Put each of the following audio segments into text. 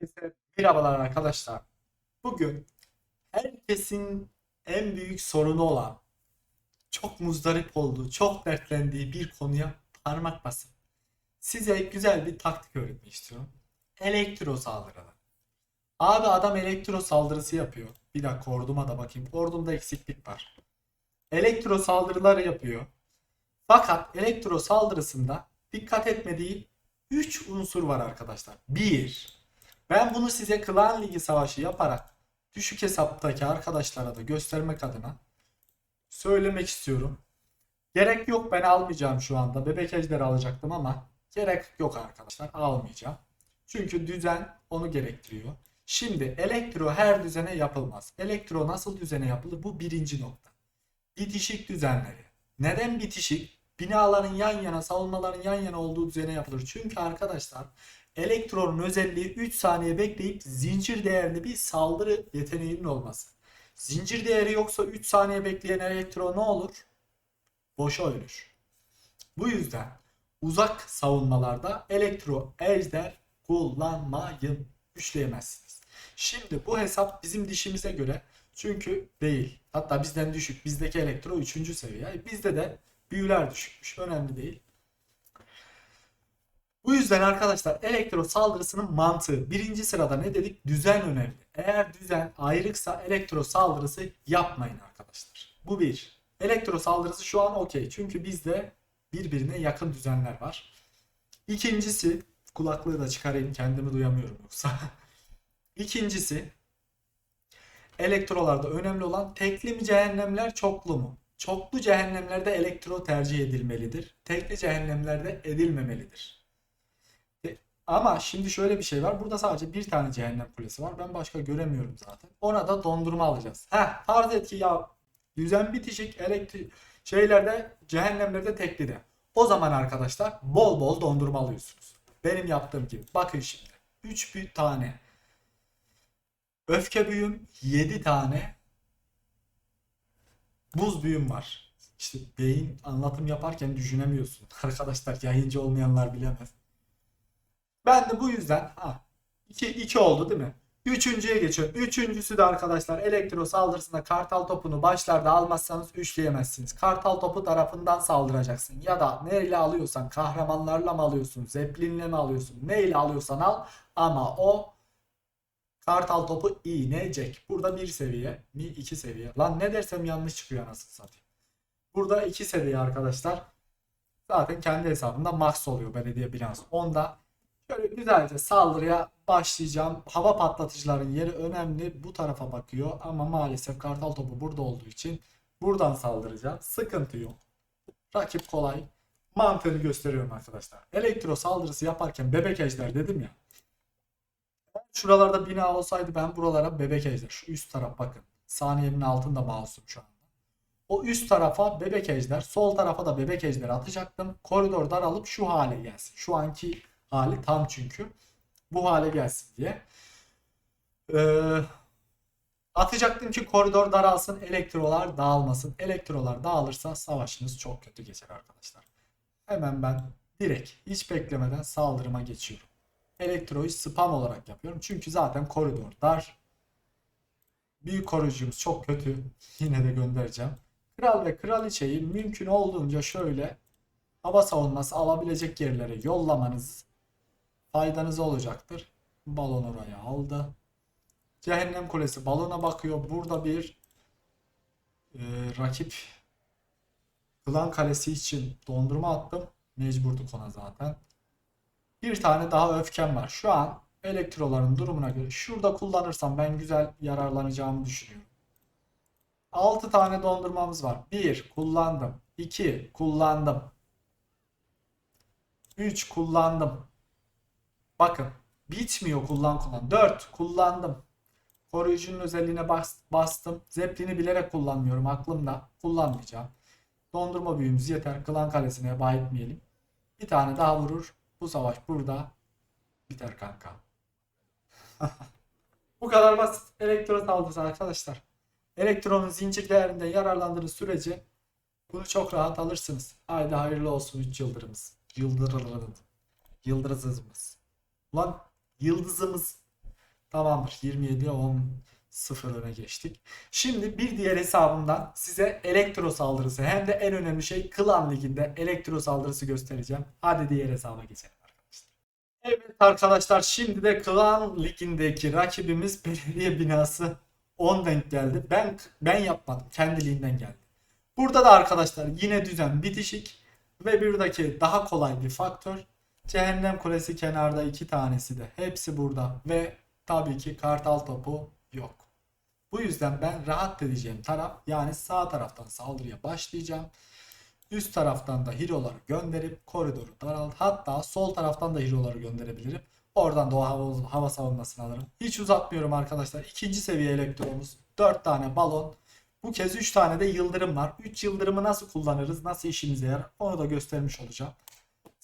Herkese merhabalar arkadaşlar. Bugün herkesin en büyük sorunu olan, çok muzdarip olduğu, çok dertlendiği bir konuya parmak basıp size güzel bir taktik öğretmek istiyorum. Elektro saldırıları. Abi adam elektro saldırısı yapıyor. Bir dakika orduma da bakayım. Ordumda eksiklik var. Elektro saldırıları yapıyor. Fakat elektro saldırısında dikkat etmediği 3 unsur var arkadaşlar. 1. Ben bunu size Klan Ligi savaşı yaparak düşük hesaptaki arkadaşlara da göstermek adına söylemek istiyorum. Gerek yok ben almayacağım şu anda. Bebek ejderi alacaktım ama gerek yok arkadaşlar almayacağım. Çünkü düzen onu gerektiriyor. Şimdi elektro her düzene yapılmaz. Elektro nasıl düzene yapılır? Bu birinci nokta. Bitişik düzenleri. Neden bitişik? Binaların yan yana, savunmaların yan yana olduğu düzene yapılır. Çünkü arkadaşlar elektronun özelliği 3 saniye bekleyip zincir değerli bir saldırı yeteneğinin olması. Zincir değeri yoksa 3 saniye bekleyen elektron ne olur? Boşa ölür. Bu yüzden uzak savunmalarda elektro ejder kullanmayın. Üçleyemezsiniz. Şimdi bu hesap bizim dişimize göre çünkü değil. Hatta bizden düşük. Bizdeki elektro 3. seviye. Bizde de büyüler düşükmüş. Önemli değil. Bu yüzden arkadaşlar elektro saldırısının mantığı birinci sırada ne dedik? Düzen önemli. Eğer düzen ayrıksa elektro saldırısı yapmayın arkadaşlar. Bu bir. Elektro saldırısı şu an okey. Çünkü bizde birbirine yakın düzenler var. İkincisi kulaklığı da çıkarayım kendimi duyamıyorum yoksa. İkincisi elektrolarda önemli olan tekli mi cehennemler çoklu mu? Çoklu cehennemlerde elektro tercih edilmelidir. Tekli cehennemlerde edilmemelidir. Ama şimdi şöyle bir şey var. Burada sadece bir tane cehennem kulesi var. Ben başka göremiyorum zaten. Ona da dondurma alacağız. Heh, farz et ki ya düzen bitişik elektrik şeylerde cehennemlerde tekli de. O zaman arkadaşlar bol bol dondurma alıyorsunuz. Benim yaptığım gibi. Bakın şimdi. 3 bir tane öfke büyüm 7 tane buz büyüm var. İşte beyin anlatım yaparken düşünemiyorsun. Arkadaşlar yayıncı olmayanlar bilemez. Ben de bu yüzden ha 2 2 oldu değil mi? Üçüncüye geçiyorum. Üçüncüsü de arkadaşlar elektro saldırısında kartal topunu başlarda almazsanız üçleyemezsiniz. Kartal topu tarafından saldıracaksın. Ya da neyle alıyorsan kahramanlarla mı alıyorsun? Zeppelin'le mi alıyorsun? Neyle alıyorsan al. Ama o kartal topu inecek. Burada bir seviye mi iki seviye. Lan ne dersem yanlış çıkıyor anasını satayım. Burada iki seviye arkadaşlar. Zaten kendi hesabımda max oluyor belediye binası. Onda Şöyle güzelce saldırıya başlayacağım. Hava patlatıcıların yeri önemli. Bu tarafa bakıyor ama maalesef kartal topu burada olduğu için buradan saldıracağım. Sıkıntı yok. Rakip kolay. Mantığını gösteriyorum arkadaşlar. Elektro saldırısı yaparken bebek ejder dedim ya. Şuralarda bina olsaydı ben buralara bebek ejder. Şu üst taraf bakın. Saniyenin altında mouse'um şu anda. O üst tarafa bebek ejder, sol tarafa da bebek ejder atacaktım. Koridor daralıp şu hale gelsin. Şu anki hali tam çünkü. Bu hale gelsin diye. Ee, atacaktım ki koridor daralsın, elektrolar dağılmasın. Elektrolar dağılırsa savaşınız çok kötü geçer arkadaşlar. Hemen ben direkt hiç beklemeden saldırıma geçiyorum. Elektroyu spam olarak yapıyorum. Çünkü zaten koridor dar. Büyük koruyucumuz çok kötü. Yine de göndereceğim. Kral ve kraliçeyi mümkün olduğunca şöyle hava savunması alabilecek yerlere yollamanız faydanız olacaktır. Balon oraya aldı. Cehennem Kulesi balona bakıyor. Burada bir e, rakip Klan Kalesi için dondurma attım. Mecburduk ona zaten. Bir tane daha öfkem var. Şu an elektroların durumuna göre şurada kullanırsam ben güzel yararlanacağımı düşünüyorum. 6 tane dondurmamız var. 1 kullandım. 2 kullandım. 3 kullandım. Bakın bitmiyor kullan kullan. 4 kullandım. Koruyucunun özelliğine bas, bastım. Zeppelin'i bilerek kullanmıyorum aklımda. Kullanmayacağım. Dondurma büyüğümüz yeter. Klan kalesine heba etmeyelim. Bir tane daha vurur. Bu savaş burada biter kanka. Bu kadar basit. Elektro saldırısı arkadaşlar. Elektronun zincir değerinde yararlandığınız sürece bunu çok rahat alırsınız. Haydi hayırlı olsun 3 yıldırımız. Yıldırımız. Yıldızımız. Ulan yıldızımız. Tamamdır. 27 10 0 öne geçtik. Şimdi bir diğer hesabımdan size elektro saldırısı hem de en önemli şey Klan Ligi'nde elektro saldırısı göstereceğim. Hadi diğer hesaba geçelim arkadaşlar. Evet arkadaşlar şimdi de Klan Ligi'ndeki rakibimiz belediye binası 10 denk geldi. Ben ben yapmadım. Kendiliğinden geldi. Burada da arkadaşlar yine düzen bitişik ve buradaki daha kolay bir faktör. Cehennem Kulesi kenarda iki tanesi de hepsi burada ve tabii ki kartal topu yok. Bu yüzden ben rahat edeceğim taraf yani sağ taraftan saldırıya başlayacağım. Üst taraftan da hero'ları gönderip koridoru daralt. Hatta sol taraftan da hero'ları gönderebilirim. Oradan da o hava, hava savunmasını alırım. Hiç uzatmıyorum arkadaşlar. İkinci seviye elektromuz. 4 tane balon. Bu kez 3 tane de yıldırım var. 3 yıldırımı nasıl kullanırız? Nasıl işimize yarar? Onu da göstermiş olacağım.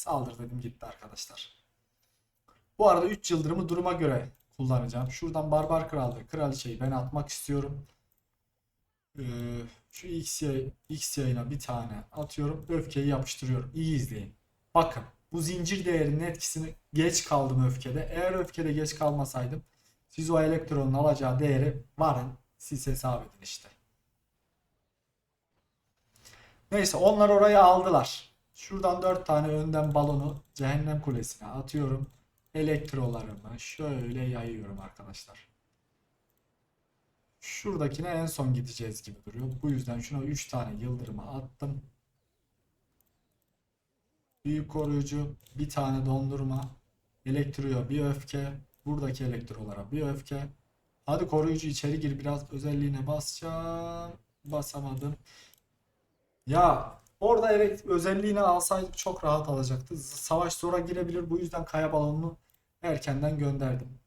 Saldır dedim gitti arkadaşlar. Bu arada 3 yıldırımı duruma göre kullanacağım. Şuradan Barbar Krallığı kraliçeyi ben atmak istiyorum. Ee, şu X, yay- X yayına bir tane atıyorum. Öfkeyi yapıştırıyorum. İyi izleyin. Bakın bu zincir değerinin etkisini geç kaldım öfkede. Eğer öfkede geç kalmasaydım siz o elektronun alacağı değeri varın siz hesap edin işte. Neyse onlar oraya aldılar. Şuradan 4 tane önden balonu cehennem kulesine atıyorum. Elektrolarımı şöyle yayıyorum arkadaşlar. Şuradakine en son gideceğiz gibi duruyor. Bu yüzden şuna 3 tane yıldırımı attım. Büyük koruyucu, bir tane dondurma, elektroya bir öfke, buradaki elektrolara bir öfke. Hadi koruyucu içeri gir biraz özelliğine basacağım. Basamadım. Ya orada evet özelliğini alsaydık çok rahat alacaktı. Savaş zora girebilir. Bu yüzden kaya balonunu erkenden gönderdim.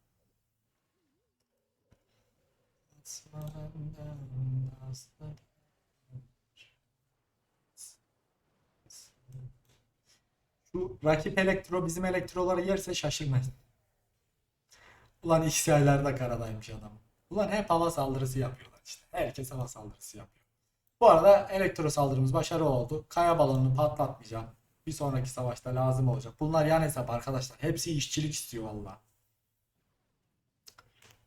Şu rakip elektro bizim elektroları yerse şaşırmayın. Ulan X aylarda karadaymış adam. Ulan hep hava saldırısı yapıyorlar işte. Herkes hava saldırısı yapıyor. Bu arada elektro saldırımız başarılı oldu. Kaya balonunu patlatmayacağım. Bir sonraki savaşta lazım olacak. Bunlar yan hesap arkadaşlar. Hepsi işçilik istiyor valla.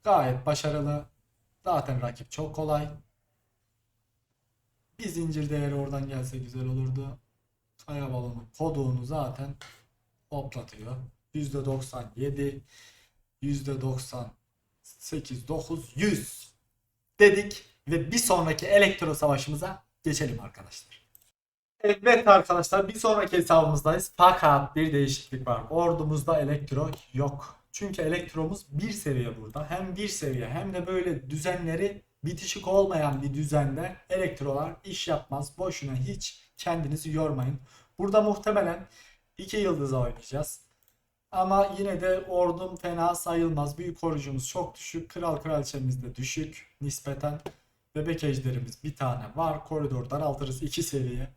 Gayet başarılı. Zaten rakip çok kolay. Bir zincir değeri oradan gelse güzel olurdu. Kaya balonu koduğunu zaten hoplatıyor. %97 %98 9 100 dedik ve bir sonraki elektro savaşımıza geçelim arkadaşlar. Evet arkadaşlar bir sonraki hesabımızdayız. Fakat bir değişiklik var. Ordumuzda elektro yok. Çünkü elektromuz bir seviye burada. Hem bir seviye hem de böyle düzenleri bitişik olmayan bir düzende elektrolar iş yapmaz. Boşuna hiç kendinizi yormayın. Burada muhtemelen iki yıldıza oynayacağız. Ama yine de ordum fena sayılmaz. Büyük korucumuz çok düşük. Kral kraliçemiz de düşük nispeten. Bebek ejderimiz bir tane var. Koridor daraltırız iki seviye.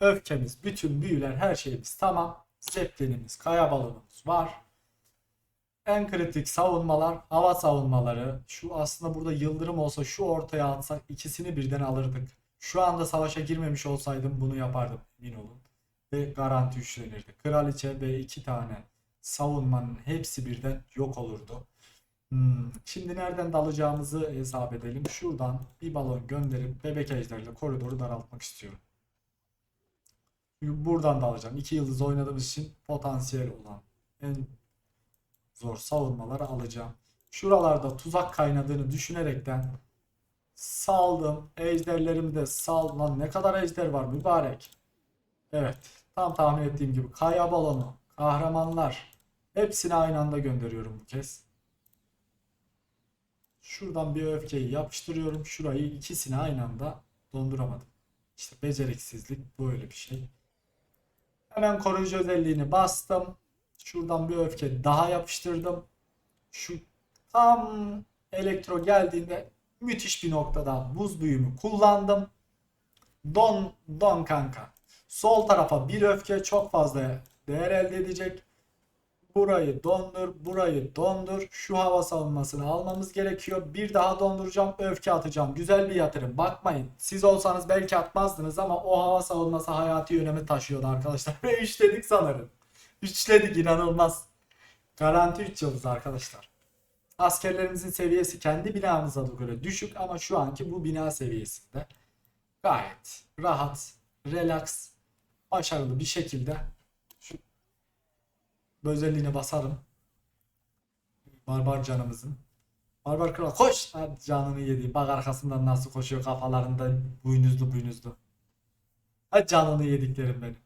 Öfkemiz, bütün büyüler, her şeyimiz tamam. Zeppelinimiz, kaya balonumuz var. En kritik savunmalar, hava savunmaları. Şu aslında burada yıldırım olsa şu ortaya atsak ikisini birden alırdık. Şu anda savaşa girmemiş olsaydım bunu yapardım emin olun. Ve garanti üçlenirdi. Kraliçe ve iki tane savunmanın hepsi birden yok olurdu. Hmm, Şimdi nereden dalacağımızı hesap edelim. Şuradan bir balon gönderip bebek ejderle koridoru daraltmak istiyorum. Buradan da alacağım. İki yıldız oynadığımız için potansiyel olan en zor savunmaları alacağım. Şuralarda tuzak kaynadığını düşünerekten saldım. Ejderlerimi de sal. Lan ne kadar ejder var mübarek. Evet. Tam tahmin ettiğim gibi. Kaya balonu, kahramanlar. Hepsini aynı anda gönderiyorum bu kez. Şuradan bir öfkeyi yapıştırıyorum. Şurayı ikisini aynı anda donduramadım. İşte beceriksizlik böyle bir şey. Hemen koruyucu özelliğini bastım. Şuradan bir öfke daha yapıştırdım. Şu tam elektro geldiğinde müthiş bir noktada buz büyümü kullandım. Don, don kanka. Sol tarafa bir öfke çok fazla değer elde edecek. Burayı dondur, burayı dondur. Şu hava savunmasını almamız gerekiyor. Bir daha donduracağım, öfke atacağım. Güzel bir yatırım. Bakmayın. Siz olsanız belki atmazdınız ama o hava savunması hayati önemi taşıyordu arkadaşlar. Ve üçledik sanırım. Üçledik inanılmaz. Garanti 3 yıldız arkadaşlar. Askerlerimizin seviyesi kendi binamıza göre düşük ama şu anki bu bina seviyesinde. Gayet rahat, relax, başarılı bir şekilde bu özelliğine basarım. Barbar canımızın. Barbar kral koş! Hadi canını yedi. Bak arkasından nasıl koşuyor kafalarında buynuzlu buynuzlu. Hadi canını yediklerim benim.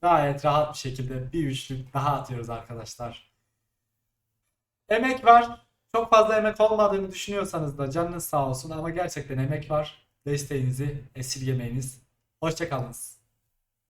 Gayet rahat bir şekilde bir üçlük daha atıyoruz arkadaşlar. Emek var. Çok fazla emek olmadığını düşünüyorsanız da canınız sağ olsun ama gerçekten emek var. Desteğinizi esirgemeyiniz. Hoşçakalınız.